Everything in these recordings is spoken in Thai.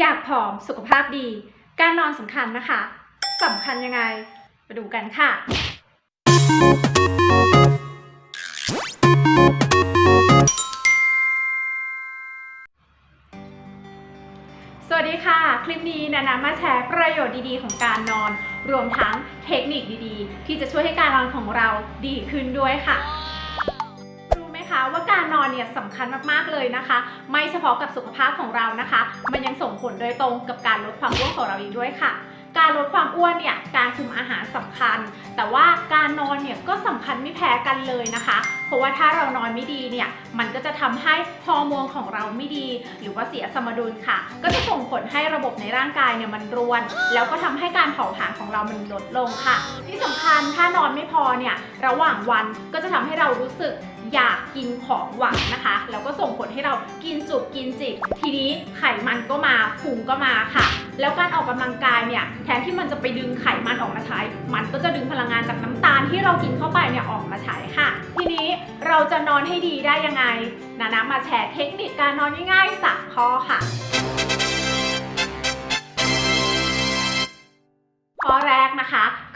อยากผอมสุขภาพดี การนอนสำคัญนะคะสำคัญยังไงไปดูกันค่ะ สวัสดีค่ะ คลิปนี้นานามาแชร์ประโยชน์ดีๆ ของการนอน รวมทั้งเทคนิคดีๆ ที่จะช่วยให้การนอนของเราดีขึ้นด้วยค่ะ คะว่าการนอนเนี่ยสำคัญมากๆเลยนะคะ ไม่เฉพาะกับสุขภาพของเรานะคะ มันยังส่งผลโดยตรงกับการลดความอ้วนของเราอีกด้วยค่ะ การลดความอ้วนเนี่ยการคุมอาหารสำคัญ แต่ว่าการนอนเนี่ยก็สำคัญไม่แพ้กันเลยนะคะ เพราะว่าถ้าเรานอนไม่ดีเนี่ยมันก็จะทำให้ฮอร์โมนของเราไม่ดี หรือว่าเสียสมดุลค่ะ ก็จะส่งผลให้ระบบในร่างกายเนี่ยมันรวน แล้วก็ทำให้การเผาผลาญของเรามันลดลงค่ะ ที่สำคัญถ้านอนไม่พอเนี่ยระหว่างวันก็จะทำให้เรารู้สึกอยากกินของหวานนะคะ แล้วก็ส่งผลให้เรากินจุกกินจิกทีนี้ไขมันก็มาพุงก็มาค่ะ แล้วการออกกำลังกายเนี่ยแทนที่มันจะไปดึงไขมันออกมาใช้ มันก็จะดึงพลังงานจากน้ำตาลที่เรากินเข้าไปเนี่ยออกมาใช้ค่ะ ทีนี้เราจะนอนให้ดีได้ยังไงนานามาแชร์เทคนิคการนอนง่ายๆสักข้อค่ะ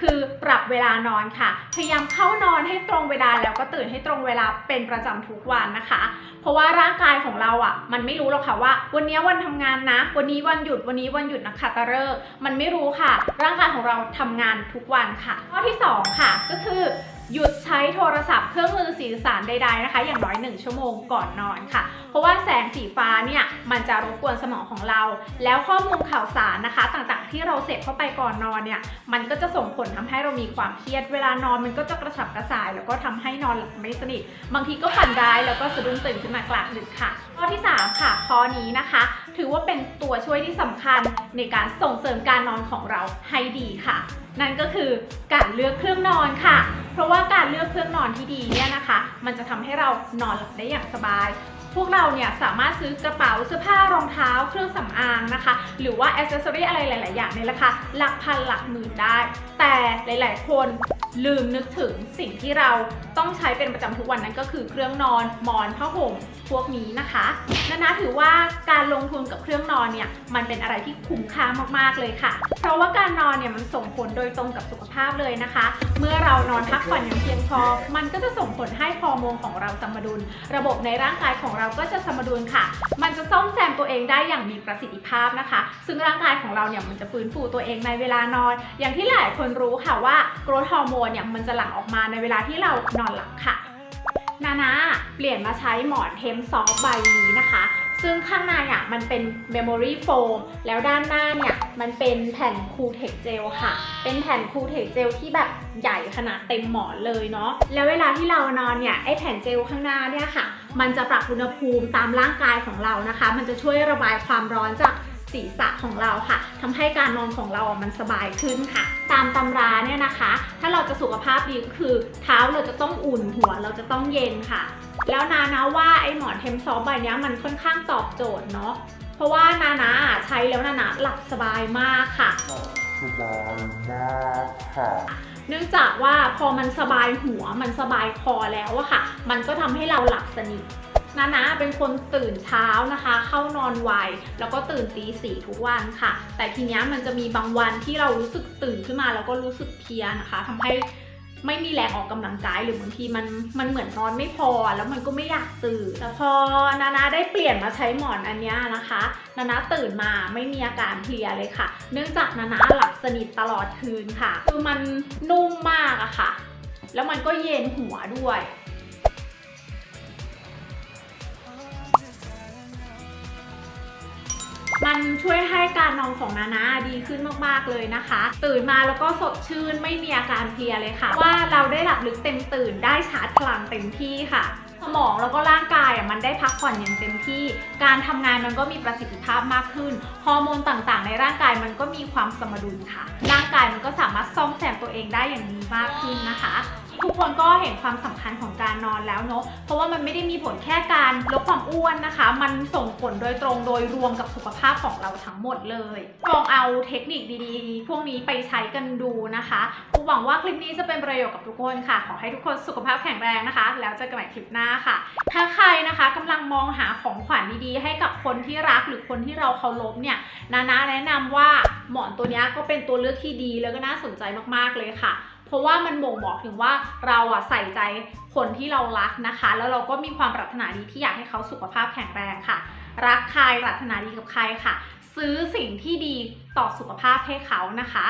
คือปรับเวลานอนค่ะ พยายามเข้านอนให้ตรงเวลาแล้วก็ตื่นให้ตรงเวลาเป็นประจำทุกวันนะคะ เพราะว่าร่างกายของเราอะ มันไม่รู้หรอกค่ะว่า วันนี้วันทำงานนะ วันนี้วันหยุดวันนี้วันหยุดนะคะตะเลิกมันไม่รู้ค่ะ ร่างกายของเราทำงานทุกวันค่ะ ข้อที่สองค่ะ ก็คือ หยุดใช้โทรศัพท์เครื่องมือสื่อสารใดๆนะคะ อย่างน้อยหนึ่งชั่วโมงก่อนนอนค่ะ เพราะว่าแสงสีฟ้าเนี่ยมันจะรบกวนสมองของเรา แล้วข้อมูลข่าวสารนะคะ ต่างๆ ที่เราเสพเข้าไปก่อนนอนเนี่ยมันก็จะส่งผลทำให้เรามีความเครียด เวลานอนมันก็จะกระฉับกระส่าย แล้วก็ทำให้นอนหลับไม่สนิทบางทีก็ฝันร้ายแล้วก็สะดุ้งตื่นขึ้นมากลางดึกค่ะ ข้อที่ 3 ค่ะข้อนี้นะคะ ถือว่าเป็นตัวช่วยที่สำคัญในการส่งเสริมการนอนของเราให้ดีค่ะ นั่นก็คือการเลือกเครื่องนอนค่ะ เพราะว่าการเลือกเครื่องนอนที่ดีเนี่ยนะคะ มันจะทำให้เรานอนหลับได้อย่างสบายพวกเราเนี่ยสามารถซื้อกระเป๋าเสื้อผ้ารองเท้า เครื่องสำอางนะคะ หรือว่าอ c เซสซอรี่อะไรหลาย ๆ อย่างในราคาหลักพันหลักหมื่นได้ แต่หลาย ๆ คน ลืมนึกถึงสิ่งที่เราต้องใช้เป็นประจำทุกวันนั้นก็คือเครื่องนอนหมอนผ้าห่มพวกนี้นะคะนานาถือว่าการลงทุนกับเครื่องนอนเนี่ยมันเป็นอะไรที่คุ้มค่ามากๆเลยค่ะ เพราะว่าการนอนเนี่ยมันส่งผลโดยตรงกับสุขภาพเลยนะคะ เมื่อเรานอนพักผ่อนอย่างเพียงพอ มันก็จะส่งผลให้ฮอร์โมนของเราสมดุล ระบบในร่างกายของเราก็จะสมดุลค่ะ มันจะซ่อมแซมตัวเองได้อย่างมีประสิทธิภาพนะคะ ซึ่งร่างกายของเราเนี่ยมันจะฟื้นฟูตัวเองในเวลานอน อย่างที่หลายคนรู้ค่ะว่าโกรทฮอร์โมนเนี่ยมันจะหลั่งออกมาในเวลาที่เรานอนหลับค่ะ นานาเปลี่ยนมาใช้หมอนเทมซอฟใบนี้นะคะ ซึ่งข้างในอะมันเป็นเมมโมรี่โฟมแล้วด้านหน้าเนี่ยมันเป็นแผ่นคูเทคเจลค่ะ เป็นแผ่นคูเทคเจลที่แบบใหญ่ขนาดเต็มหมอนเลยเนาะ แล้วเวลาที่เรานอนเนี่ยไอแผ่นเจลข้างหน้าเนี่ยค่ะ มันจะปรับอุณหภูมิตามร่างกายของเรานะคะ มันจะช่วยระบายความร้อนจาก ศีรษะของเราค่ะทำให้การนอนของเราอะมันสบายขึ้นค่ะ ตามตำราเนี่ยนะคะ ถ้าเราจะสุขภาพดีก็คือ เท้าเราจะต้องอุ่นหัวเราจะต้องเย็นค่ะ แล้วนานะว่าไอ้หมอนเทมซอฟต์ใบเนี้ยมันค่อนข้างตอบโจทย์เนาะเพราะว่านานะใช้แล้วนานะหลับสบายมากค่ะสบายมากค่ะเนื่องจากว่าพอมันสบายหัวมันสบายคอแล้วอะค่ะ มันก็ทำให้เราหลับสนิท นานะเป็นคนตื่นเช้านะคะ เข้านอนไวแล้วก็ตื่นตีสี่ทุกวันค่ะ แต่ทีนี้มันจะมีบางวันที่เรารู้สึกตื่นขึ้นมาแล้วก็รู้สึกเพลียนะคะทำให้ไม่มีแรงออกกำลังกายหรือบางทีมันมันเหมือนนอนไม่พอแล้วมันก็ไม่อยากตื่นแต่พอนานาได้เปลี่ยนมาใช้หมอนอันนี้นะคะ นานาตื่นมาไม่มีอาการเพลียเลยค่ะ เนื่องจากนานาหลับสนิทตลอดคืนค่ะ คือมันนุ่มมากอะค่ะ แล้วมันก็เย็นหัวด้วย มันช่วยให้การนอนของนานาดีขึ้นมากๆเลยนะคะ ตื่นมาแล้วก็สดชื่นไม่มีอาการเพลียเลยค่ะ ว่าเราได้หลับลึกเต็มตื่นได้ชาร์จพลังเต็มที่ค่ะสมองแล้วก็ร่างกายอะมันได้พักผ่อนอย่างเต็มที่ การทำงานมันก็มีประสิทธิภาพมากขึ้น ฮอร์โมนต่างๆ ในร่างกายมันก็มีความสมดุลค่ะ ร่างกายมันก็สามารถซ่อมแซมตัวเองได้อย่างดีมากขึ้นนะคะ ทุกคนก็เห็นความสำคัญของการนอนแล้วเนาะ เพราะว่ามันไม่ได้มีผลแค่การลดความอ้วนนะคะ มันส่งผลโดยตรงโดยรวมกับสุขภาพของเราทั้งหมดเลย ลองเอาเทคนิคดีๆ พวกนี้ไปใช้กันดูนะคะหวังว่าคลิปนี้จะเป็นประโยชน์กับทุกคนค่ะ ขอให้ทุกคนสุขภาพแข็งแรงนะคะ แล้วเจอกันใหม่คลิปหน้าค่ะ ถ้าใครนะคะกำลังมองหาของขวัญดีๆ ให้กับคนที่รักหรือคนที่เราเคารพเนี่ย นานาแนะนำว่าหมอนตัวนี้ก็เป็นตัวเลือกที่ดีแล้วก็น่าสนใจมากๆเลยค่ะ เพราะว่ามันบ่งบอกถึงว่าเราอะใส่ใจคนที่เรารักนะคะ แล้วเราก็มีความปรารถนาดีที่อยากให้เขาสุขภาพแข็งแรงค่ะ รักใครปรารถนาดีกับใครค่ะ ซื้อสิ่งที่ดีต่อสุขภาพให้เขานะคะ